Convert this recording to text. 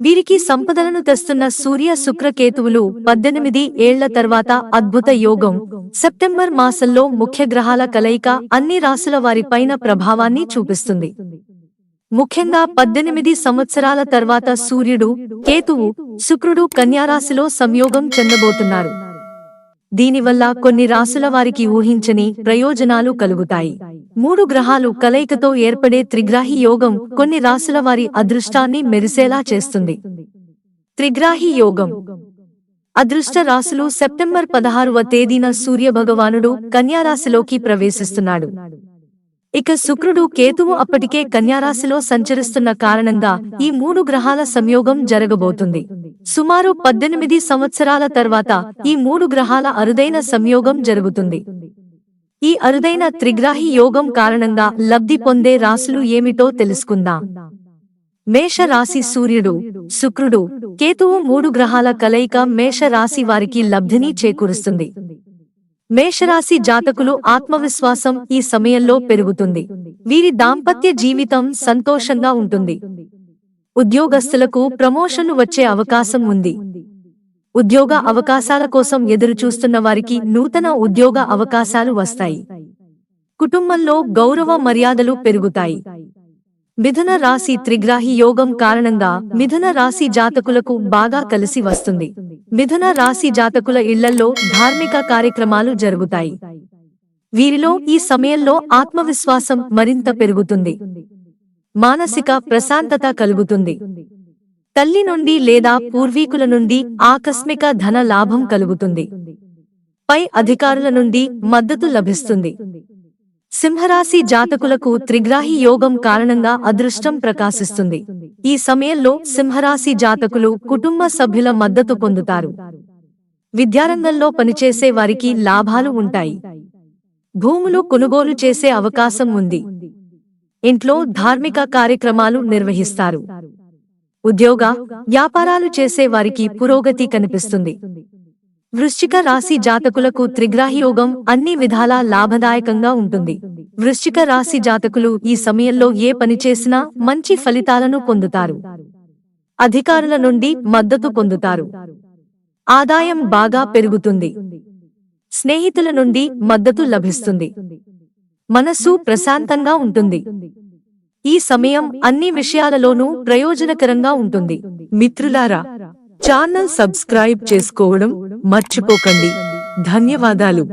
వీరికి సంపదలను తెస్తున్న సూర్య శుక్రకేతువులు పద్దెనిమిది ఏళ్ళ తర్వాత అద్భుత యోగం. సెప్టెంబర్ మాసంలో ముఖ్య గ్రహాల కలయిక అన్ని రాశుల వారిపైన ప్రభావాన్ని చూపిస్తుంది. ముఖ్యంగా పద్దెనిమిది సంవత్సరాల తర్వాత సూర్యుడు కేతువు శుక్రుడు కన్యారాశిలో సంయోగం చెందబోతున్నారు. దీనివల్ల కొన్ని రాశుల వారికి ఊహించని ప్రయోజనాలు కలుగుతాయి. మూడు గ్రహాలు కలయికతో ఏర్పడే త్రిగ్రాహి యోగం కొన్ని రాసుల వారి అదృష్టాన్ని మెరిసేలా చేస్తుంది. త్రిగ్రాహి యోగం. అదృష్ట రాశులు సెప్టెంబర్ పదహారవ తేదీన సూర్య భగవానుడు కన్యారాశిలోకి ప్రవేశిస్తున్నాడు. ఇక శుక్రుడు కేతువు అప్పటికే కన్యారాశిలో సంచరిస్తున్న కారణంగా ఈ మూడు గ్రహాల సంయోగం జరగబోతుంది. సుమారు పద్దెనిమిది సంవత్సరాల తర్వాత ఈ మూడు గ్రహాల అరుదైన సంయోగం జరుగుతుంది. ఈ అరుదైన త్రిగ్రాహి యోగం కారణంగా లబ్ధి పొందే రాశులు ఏమిటో తెలుసుకుందాం. మేష రాశి సూర్యుడు శుక్రుడు కేతువు మూడు గ్రహాల కలయిక మేష రాశి వారికి లబ్ధిని చేకూరుస్తుంది. మేషరాశి జాతకులు ఆత్మవిశ్వాసం ఈ సమయంలో పెరుగుతుంది. వీరి దాంపత్య జీవితం సంతోషంగా ఉంటుంది. ఉద్యోగస్తులకు ప్రమోషన్ వచ్చే అవకాశం ఉంది. ఉద్యోగ అవకాశాల కోసం ఎదురుచూస్తున్న వారికి నూతన ఉద్యోగ అవకాశాలు వస్తాయి. కుటుంబంలో గౌరవ మర్యాదలు పెరుగుతాయి. మిథున రాశి త్రిగ్రాహి యోగం కారణంగా మిథున రాశి జాతకులకు బాగా కలిసి వస్తుంది. మిథున రాశి జాతకుల ఇళ్ళలో ధార్మిక కార్యక్రమాలు జరుగుతాయి. వీరిలో ఈ సమయంలో ఆత్మవిశ్వాసం మరింత పెరుగుతుంది. మానసిక ప్రశాంతత కలుగుతుంది. తల్లి నుండి లేదా పూర్వీకుల నుండి ఆకస్మిక ధన లాభం కలుగుతుంది. పై అధికారుల నుండి మద్దతు లభిస్తుంది. సింహరాశి జాతకులకు త్రిగ్రాహి యోగం కారణంగా అదృష్టం ప్రకాశిస్తుంది. ఈ సమయంలో సింహరాశి జాతకులు కుటుంబ సభ్యుల మద్దతు పొందుతారు. విద్యారంగంలో పనిచేసే వారికి లాభాలు ఉంటాయి. భూములు కొనుగోలు చేసే అవకాశం ఉంది. ఇంట్లో ధార్మిక కార్యక్రమాలు నిర్వహిస్తారు. ఉద్యోగ వ్యాపారాలు చేసే వారికి పురోగతి కనిపిస్తుంది. వృశ్చిక రాశి జాతకులకు త్రిగ్రాహియోగం అన్ని విధాలా లాభదాయకంగా ఉంటుంది. వృశ్చిక రాశి జాతకులు ఈ సమయంలో ఏ పని చేసినా మంచి ఫలితాలను పొందుతారు. అధికారుల నుండి మద్దతు పొందుతారు. ఆదాయం బాగా పెరుగుతుంది. స్నేహితుల నుండి మద్దతు లభిస్తుంది. మనస్సు ప్రశాంతంగా ఉంటుంది. ఈ సమయం అన్ని విషయాలలోనూ ప్రయోజనకరంగా ఉంటుంది. మిత్రులారా ఛానల్ సబ్స్క్రైబ్ చేసుకోవడం మర్చిపోకండి. ధన్యవాదాలు.